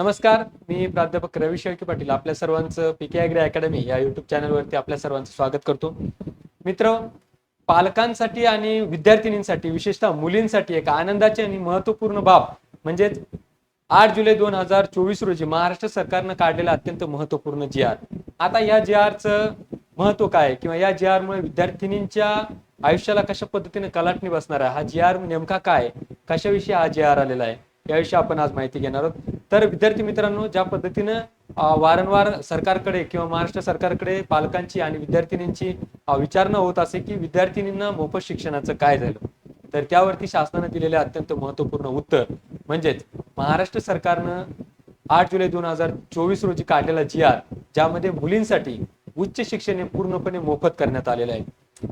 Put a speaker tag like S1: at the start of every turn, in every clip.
S1: नमस्कार मी प्राध्यापक रवी शेळके पाटील आपल्या सर्वांचं पी के अॅग्री अकॅडमी या युट्यूब चॅनलवरती आपल्या सर्वांचं स्वागत करतो. मित्र पालकांसाठी आणि विद्यार्थिनींसाठी विशेषतः मुलींसाठी एक आनंदाची आणि महत्त्वपूर्ण बाब म्हणजेच आठ जुलै दोन हजार चोवीस रोजी महाराष्ट्र सरकारनं काढलेला अत्यंत महत्त्वपूर्ण जी आर आता या जी आरचं महत्त्व काय किंवा या जी आर मुळे विद्यार्थिनींच्या आयुष्याला कशा पद्धतीने कलाटणी बसणार आहे? हा जी आर नेमका काय कशाविषयी हा जी आर आलेला आहे? याविषयी आपण आज माहिती घेणार आहोत. तर विद्यार्थी मित्रांनो ज्या पद्धतीनं वारंवार सरकारकडे किंवा महाराष्ट्र सरकारकडे पालकांची आणि विद्यार्थिनींची विचारणा होत असे की विद्यार्थिनींना मोफत शिक्षणाचं काय झालं? तर त्यावरती शासनाने दिलेले अत्यंत महत्त्वपूर्ण उत्तर म्हणजेच महाराष्ट्र सरकारनं आठ जुलै दोन हजार चोवीस रोजी काढलेला जी आर ज्यामध्ये मुलींसाठी उच्च शिक्षण हे पूर्णपणे मोफत करण्यात आलेलं आहे.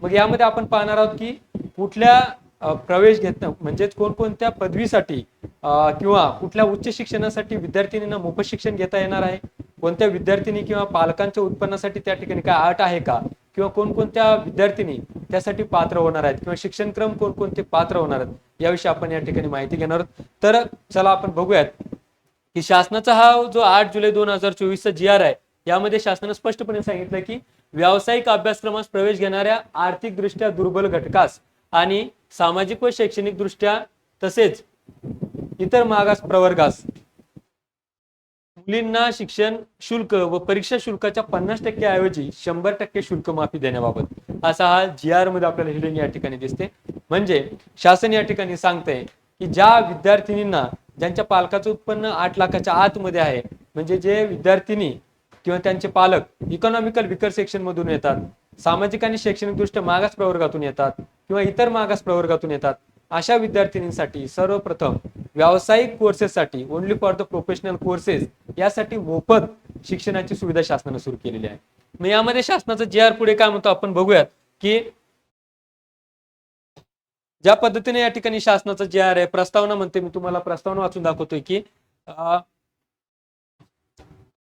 S1: मग यामध्ये आपण पाहणार आहोत की कुठल्या प्रवेश घेत म्हणजेच कोणकोणत्या पदवीसाठी किंवा कुठल्या उच्च शिक्षणासाठी विद्यार्थिनींना मोफत शिक्षण घेता येणार आहे? कोणत्या विद्यार्थिनी किंवा पालकांच्या उत्पन्नासाठी त्या ठिकाणी काय अट आहे का? किंवा कोणकोणत्या विद्यार्थिनी त्यासाठी पात्र होणार आहेत? किंवा शिक्षणक्रम कोणकोणते पात्र होणार आहेत? याविषयी आपण या ठिकाणी माहिती घेणार आहोत. तर चला आपण बघूयात की शासनाचा हा जो आठ जुलै दोन हजार चोवीसचा जी आर आहे यामध्ये शासनानं स्पष्टपणे सांगितलं की व्यावसायिक अभ्यासक्रमास प्रवेश घेणाऱ्या आर्थिकदृष्ट्या दुर्बल घटकास आणि सामाजिक व शैक्षणिक दृष्ट्या तसेच इतर मागास प्रवर्गास मुलींना शिक्षण शुल्क व परीक्षा शुल्काच्या पन्नास टक्के ऐवजी शंभर टक्के शुल्क माफी देण्याबाबत असा हा जी आरमध्ये आपल्याला हेडिंग या ठिकाणी दिसते. म्हणजे शासन या ठिकाणी सांगते की ज्या विद्यार्थिनींना ज्यांच्या पालकाचं उत्पन्न आठ लाखाच्या आतमध्ये आहे म्हणजे जे विद्यार्थिनी किंवा त्यांचे पालक इकॉनॉमिकल विकर सेक्शन मधून येतात सामाजिक आणि शैक्षणिकदृष्ट्या मागास प्रवर्गातून येतात किंवा इतर मागास प्रवर्गातून येतात अशा विद्यार्थिनींसाठी सर्वप्रथम व्यावसायिक कोर्सेससाठी only for the professional courses यासाठी मोफत शिक्षणाची सुविधा शासनाने सुरू केलेली आहे. मग यामध्ये शासनाचं जे आर पुढे काय म्हणतो आपण बघूयात की ज्या पद्धतीने या ठिकाणी शासनाचं जे आर आहे प्रस्तावना म्हणते मी तुम्हाला प्रस्तावना वाचून दाखवतोय की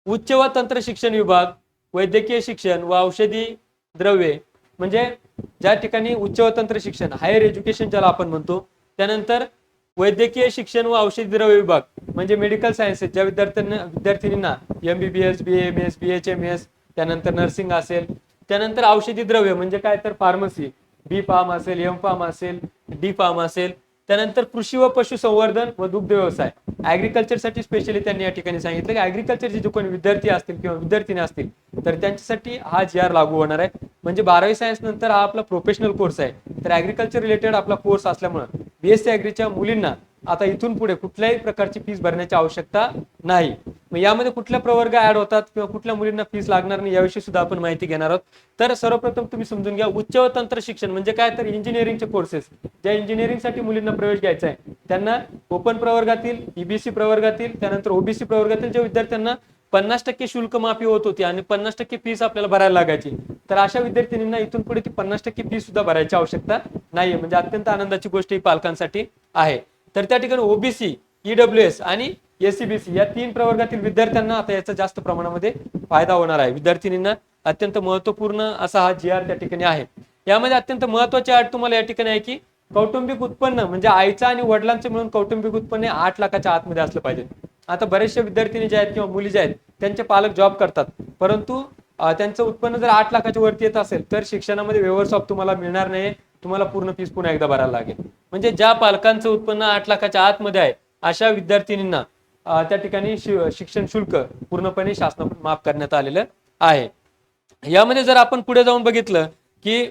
S1: उच्च व तंत्र शिक्षण विभाग वैद्यकीय शिक्षण व औषधी द्रव्ये. म्हणजे ज्या ठिकाणी उच्च व तंत्र शिक्षण हायर एज्युकेशन ज्याला आपण म्हणतो त्यानंतर वैद्यकीय शिक्षण व औषधी द्रव्य विभाग म्हणजे मेडिकल सायन्सेस ज्या विद्यार्थ्यांना विद्यार्थिनींना M B B S B M S B H M S त्यानंतर नर्सिंग असेल त्यानंतर औषधी द्रव्य म्हणजे काय तर फार्मसी बी फार्म असेल एम फार्म असेल डी फार्म असेल त्यानंतर कृषी व पशुसंवर्धन व दुग्ध व्यवसाय. ऍग्रिकल्चरसाठी स्पेशली त्यांनी या ठिकाणी सांगितलं की ऍग्रिकल्चरचे जे कोणी विद्यार्थी असतील किंवा विद्यार्थिनी असतील तर त्यांच्यासाठी हा जी आर लागू होणार आहे. म्हणजे बारावी सायन्स नंतर हा आपला प्रोफेशनल कोर्स आहे. तर ऍग्रिकल्चर रिलेटेड आपला कोर्स असल्यामुळे बीएससी ऍग्रीच्या मुलींना आता इथून पुढे कुठल्याही प्रकारची फीस भरण्याची आवश्यकता नाही. मग यामध्ये कुठल्या प्रवर्ग ऍड होतात किंवा कुठल्या मुलींना फीस लागणार नाही याविषयी सुद्धा आपण माहिती घेणार आहोत. तर सर्वप्रथम तुम्ही समजून घ्या उच्च व तंत्र शिक्षण म्हणजे काय? तर इंजिनिअरिंगचे कोर्सेस ज्या इंजिनिअरिंगसाठी मुलींना प्रवेश घ्यायचा आहे त्यांना ओपन प्रवर्गातील ईबीसी प्रवर्गातील त्यानंतर ओबीसी प्रवर्गातील ज्या विद्यार्थ्यांना पन्नास टक्के शुल्क माफी होत होती आणि पन्नास टक्के फीस आपल्याला भरायला लागायची. तर अशा विद्यार्थिनींना इथून पुढे ती पन्नास टक्के फीस सुद्धा भरायची आवश्यकता नाहीये. म्हणजे अत्यंत आनंदाची गोष्ट ही पालकांसाठी आहे. तर त्या ठिकाणी ओबीसी ईडब्ल्यू एस आणि एससीबीसी या तीन प्रवर्गातील विद्यार्थ्यांना आता याचा जास्त प्रमाणामध्ये फायदा होणार आहे. विद्यार्थिनींना अत्यंत महत्त्वपूर्ण असा हा जी आर त्या ठिकाणी आहे. यामध्ये अत्यंत महत्वाची अट तुम्हाला या ठिकाणी आहे की कौटुंबिक उत्पन्न म्हणजे आईचं आणि वडिलांचे मिळून कौटुंबिक उत्पन्न आठ लाखाच्या आतमध्ये असलं पाहिजे. आता बरेचशे विद्यार्थिनी जे आहेत किंवा मुली जे आहेत त्यांचे पालक जॉब करतात. परंतु त्यांचं उत्पन्न जर आठ लाखाच्या वरती येत असेल तर शिक्षणामध्ये वेवर ऑफ तुम्हाला मिळणार नाही. तुम्हाला पूर्ण फीस पुन्हा एकदा भरायला लागेल. म्हणजे ज्या पालकांचं उत्पन्न आठ लाखाच्या आतमध्ये आहे अशा विद्यार्थिनींना त्या ठिकाणी शिक्षण शुल्क पूर्णपणे शासन माफ करण्यात आलेलं आहे. यामध्ये जर आपण पुढे जाऊन बघितलं की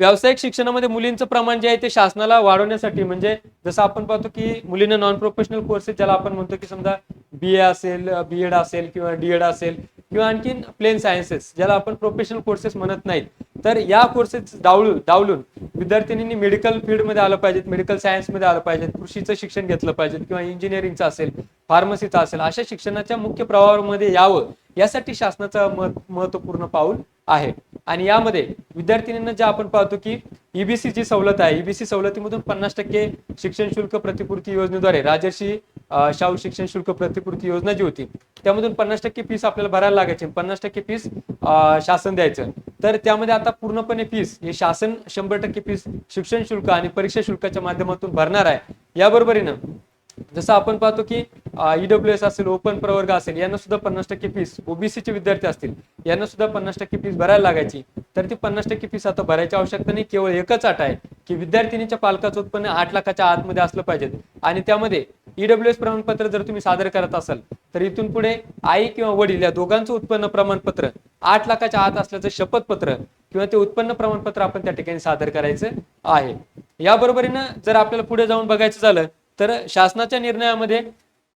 S1: व्यावसायिक शिक्षणामध्ये मुलींचं प्रमाण जे आहे ते शासनाला वाढवण्यासाठी म्हणजे जसं आपण पाहतो की मुलींना नॉन प्रोफेशनल कोर्सेस ज्याला आपण म्हणतो की समजा बी ए असेल बी एड असेल किंवा डी एड असेल किंवा आणखीन प्लेन सायन्सेस ज्याला आपण प्रोफेशनल कोर्सेस म्हणत नाहीत. तर या कोर्सेस डावलून डावलून विद्यार्थिनींनी मेडिकल फील्डमध्ये आलं पाहिजेत मेडिकल सायन्समध्ये आलं पाहिजे कृषीचं शिक्षण घेतलं पाहिजे किंवा इंजिनिअरिंगचं असेल फार्मसीचं असेल अशा शिक्षणाच्या मुख्य प्रवाहामध्ये यावं यासाठी शासनाचं मत महत्त्वपूर्ण पाऊल आहे. आणि यामध्ये विद्यार्थिनींना जे आपण पाहतो की ईबीसी जी सवलत आहे ईबीसी सवलतीमधून पन्नास टक्के शिक्षण शुल्क प्रतिपूर्ती योजनेद्वारे राजर्षी शाहू शिक्षण शुल्क प्रतिपूर्ती योजना जी होती त्यामधून पन्नास टक्के फीस आपल्याला भरायला लागायची. पन्नास टक्के फीस शासन द्यायचं. तर त्यामध्ये आता पूर्णपणे फीस हे शासन शंभर टक्के फीस शिक्षण शुल्क आणि परीक्षा शुल्काच्या माध्यमातून भरणार आहे. याबरोबरीनं जसं आपण पाहतो की ईडब्ल्यू एस असेल ओपन प्रवर्ग असेल यांना सुद्धा पन्नास टक्के फीस ओबीसीचे विद्यार्थी असतील यांना सुद्धा पन्नास टक्के फीस भरायला लागायची. तर ती पन्नास टक्के फीस आता भरायची आवश्यकता नाही केवळ एकच अट आहे की विद्यार्थिनीच्या पालकाचं उत्पन्न आठ लाखाच्या आतमध्ये असलं पाहिजे आणि त्यामध्ये ईडब्ल्यू एस प्रमाणपत्र जर तुम्ही सादर करत असाल तर इथून पुढे आई किंवा वडील या दोघांचं उत्पन्न प्रमाणपत्र आठ लाखाच्या आत असल्याचं शपथपत्र किंवा ते उत्पन्न प्रमाणपत्र आपण त्या ठिकाणी सादर करायचं आहे. या बरोबरीनं जर आपल्याला पुढे जाऊन बघायचं झालं तर शासनाच्या निर्णयामध्ये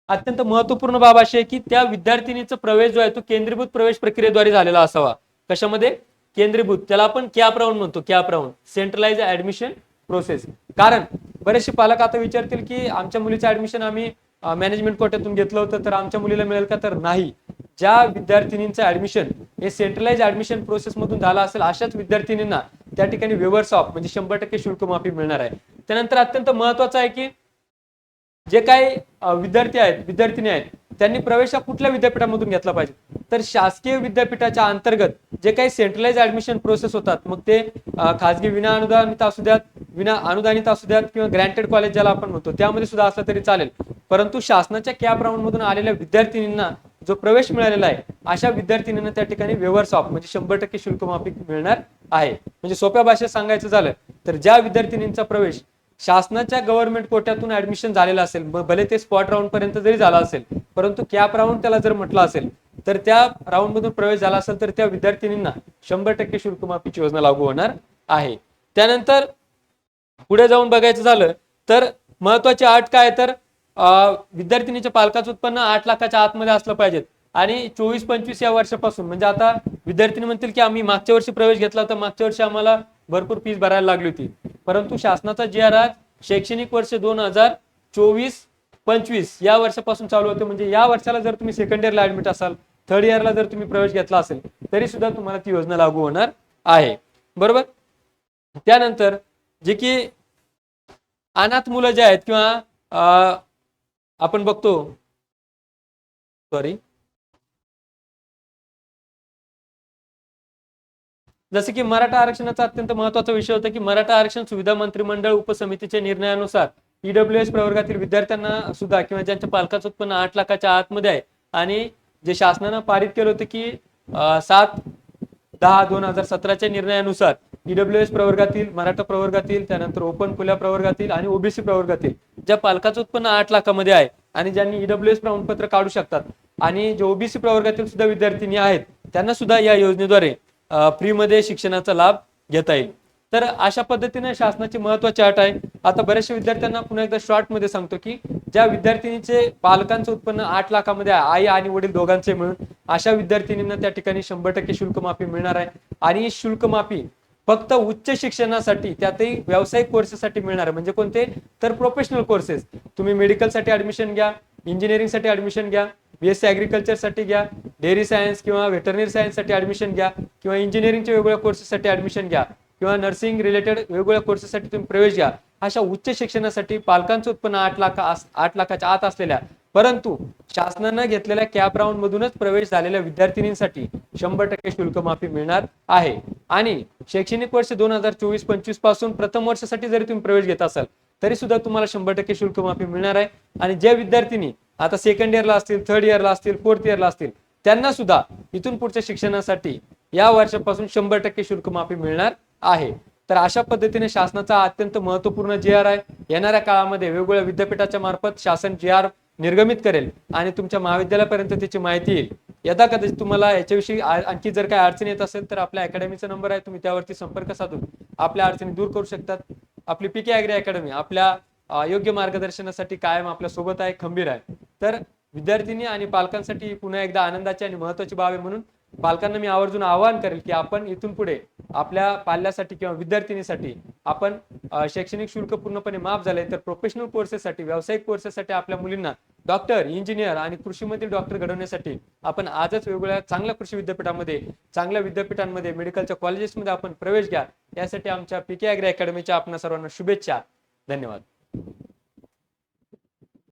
S1: अत्यंत महत्त्वपूर्ण बाब अशी आहे की त्या विद्यार्थिनीचा प्रवेश जो आहे तो केंद्रीभूत प्रवेश प्रक्रियेद्वारे झालेला असावा. कशामध्ये? केंद्रीभूत त्याला आपण कॅप राऊंड म्हणतो CAP round. Centralise admission process कारण बरेचसे पालक आता विचारतील की आमच्या मुलीचं ऍडमिशन आम्ही मॅनेजमेंट कोट्यातून घेतलं होतं तर आमच्या मुलीला मिळेल का? तर नाही. ज्या विद्यार्थिनींचं ऍडमिशन हे सेंट्रलाइज ऍडमिशन प्रोसेस मधून झालं असेल अशाच विद्यार्थिनींना त्या ठिकाणी वेवर्स ऑफ म्हणजे शंभर टक्के शुल्क माफी मिळणार आहे. त्यानंतर अत्यंत महत्वाचं आहे की जे काही विद्यार्थी आहेत विद्यार्थिनी आहेत त्यांनी प्रवेश हा कुठल्या विद्यापीठामधून घेतला पाहिजे? तर शासकीय विद्यापीठाच्या अंतर्गत जे काही सेंट्रलाइज ऍडमिशन प्रोसेस होतात मग ते खाजगी विना अनुदानित असू द्यात विना अनुदानित असू द्यात किंवा ग्रँटेड कॉलेज ज्याला आपण म्हणतो त्यामध्ये सुद्धा असलं तरी चालेल. परंतु शासनाच्या कॅप राऊंड मधून आलेल्या विद्यार्थिनींना जो प्रवेश मिळालेला आहे अशा विद्यार्थिनींना त्या ठिकाणी व्यवहार सॉफ्ट म्हणजे शंभर टक्के शुल्क माफी मिळणार आहे. म्हणजे सोप्या भाषेत सांगायचं झालं तर ज्या विद्यार्थिनींचा प्रवेश शासनाच्या गव्हर्नमेंट कोट्यातून ऍडमिशन झालेलं असेल भले ते स्पॉट राऊंड पर्यंत जरी झाला असेल परंतु कॅप राऊंड त्याला जर म्हटलं असेल तर त्या राऊंड मधून प्रवेश झाला असेल तर त्या विद्यार्थिनींना शंभर टक्के शुल्क माफीची योजना लागू होणार आहे. त्यानंतर पुढे जाऊन बघायचं झालं तर महत्वाची अट काय तर विद्यार्थिनीच्या पालकाचं उत्पन्न आठ लाखाच्या आतमध्ये असलं पाहिजे आणि चोवीस पंचवीस या वर्षापासून म्हणजे आता विद्यार्थिनी म्हणतील की आम्ही मागच्या वर्षी प्रवेश घेतला तर मागच्या वर्षी आम्हाला भरपूर फीस भरायला लागली होती. परंतु शासनाचा जी आर आर शैक्षणिक वर्ष दोन हजार चोवीस पंचवीस या वर्षापासून चालू होते. म्हणजे या वर्षाला जर तुम्ही सेकंड इयरला ऍडमिट असाल थर्ड इयरला जर तुम्ही प्रवेश घेतला असेल तरी सुद्धा तुम्हाला ती योजना लागू होणार आहे. बरोबर? त्यानंतर जे की अनाथ मुलं जे आहेत किंवा आपण बघतो सॉरी जसं की मराठा आरक्षणाचा अत्यंत महत्त्वाचा विषय होता की मराठा आरक्षण सुविधा मंत्रिमंडळ उपसमितीच्या निर्णयानुसार ईडब्ल्यू एस प्रवर्गातील विद्यार्थ्यांना सुद्धा किंवा ज्यांच्या पालकाचं उत्पन्न आठ लाखाच्या आतमध्ये आहे आणि जे शासनानं पारित केलं होतं की सात दहा दोन हजार सतराच्या निर्णयानुसार ईडब्ल्यू एस प्रवर्गातील मराठा प्रवर्गातील त्यानंतर ओपन खुल्या प्रवर्गातील आणि ओबीसी प्रवर्गातील ज्या पालकाचं उत्पन्न आठ लाखामध्ये आहे आणि ज्यांनी ईडब्ल्यू एस प्रमाणपत्र काढू शकतात आणि जे ओबीसी प्रवर्गातील सुद्धा विद्यार्थिनी आहेत त्यांना सुद्धा या योजनेद्वारे फ्रीमध्ये शिक्षणाचा लाभ घेता येईल. तर अशा पद्धतीने शासनाची महत्वाची अट आहे. आता बऱ्याचशा विद्यार्थ्यांना पुन्हा एकदा शॉर्टमध्ये सांगतो की ज्या विद्यार्थिनीचे पालकांचं उत्पन्न आठ लाखामध्ये आहे आई आणि वडील दोघांचे मिळून अशा विद्यार्थिनींना त्या ठिकाणी शंभर टक्के शुल्क माफी मिळणार आहे. आणि शुल्कमाफी शुल्क माफी फक्त उच्च शिक्षणासाठी त्यातही व्यावसायिक कोर्सेससाठी मिळणार आहे. म्हणजे कोणते? तर प्रोफेशनल कोर्सेस तुम्ही मेडिकलसाठी ऍडमिशन घ्या इंजिनिअरिंगसाठी ऍडमिशन घ्या बीएससी ॲग्रिकल्चरसाठी घ्या डेअरी सायन्स किंवा व्हेटरनरी सायन्ससाठी ऍडमिशन घ्या किंवा इंजिनिअरिंगच्या वेगवेगळ्या कोर्सेससाठी ऍडमिशन घ्या किंवा नर्सिंग रिलेटेड वेगवेगळ्या कोर्सेससाठी तुम्ही प्रवेश घ्या. अशा उच्च शिक्षणासाठी पालकांचं उत्पन्न आठ लाख आठ लाखाच्या आत असलेल्या परंतु शासनानं घेतलेल्या कॅप राऊंड मधूनच प्रवेश झालेल्या विद्यार्थिनींसाठी शंभर टक्के शुल्क माफी मिळणार आहे. आणि शैक्षणिक वर्ष दोन हजार चोवीस पंचवीसपासून प्रथम वर्षासाठी जरी तुम्ही प्रवेश घेत असाल तरी सुद्धा तुम्हाला शंभर टक्के शुल्क माफी मिळणार आहे. आणि ज्या विद्यार्थिनी आता सेकंड इयरला असतील थर्ड इयरला असतील फोर्थ इयरला असतील त्यांना सुद्धा इथून पुढच्या शिक्षणासाठी या वर्षापासून शंभर टक्के शुल्क माफी मिळणार आहे. तर अशा पद्धतीने शासनाचा अत्यंत महत्त्वपूर्ण जे आर आहे. येणाऱ्या काळामध्ये वेगवेगळ्या विद्यापीठाच्या मार्फत शासन जे आर निर्गमित करेल आणि तुमच्या महाविद्यालयापर्यंत त्याची माहिती येईल. यदा कदाचित तुम्हाला याच्याविषयी आणखी जर काही अडचण येत असेल तर आपल्या अकॅडमीचा नंबर आहे तुम्ही त्यावरती संपर्क साधून आपल्या अडचणी दूर करू शकतात. आपली पीके अॅग्री अकॅडमी आपल्या योग्य मार्गदर्शनासाठी कायम आपल्यासोबत आहे खंबीर आहे. तर विद्यार्थिनी आणि पालकांसाठी पुन्हा एकदा आनंदाची आणि महत्वाची बाब आहे म्हणून पालकांना मी आवर्जून आवाहन करेल की आपण इथून पुढे आपल्या पाल्यासाठी किंवा विद्यार्थिनीसाठी आपण शैक्षणिक शुल्क पूर्णपणे माफ झाले तर प्रोफेशनल कोर्सेससाठी व्यावसायिक कोर्सेससाठी आपल्या मुलींना डॉक्टर इंजिनियर आणि कृषीमधील डॉक्टर घडवण्यासाठी आपण आजच वेगवेगळ्या चांगल्या कृषी विद्यापीठामध्ये चांगल्या विद्यापीठांमध्ये मेडिकलच्या कॉलेजेसमध्ये आपण प्रवेश घ्या. यासाठी आमच्या पीके अॅग्री अकॅडमीच्या आपल्या सर्वांना शुभेच्छा. धन्यवाद.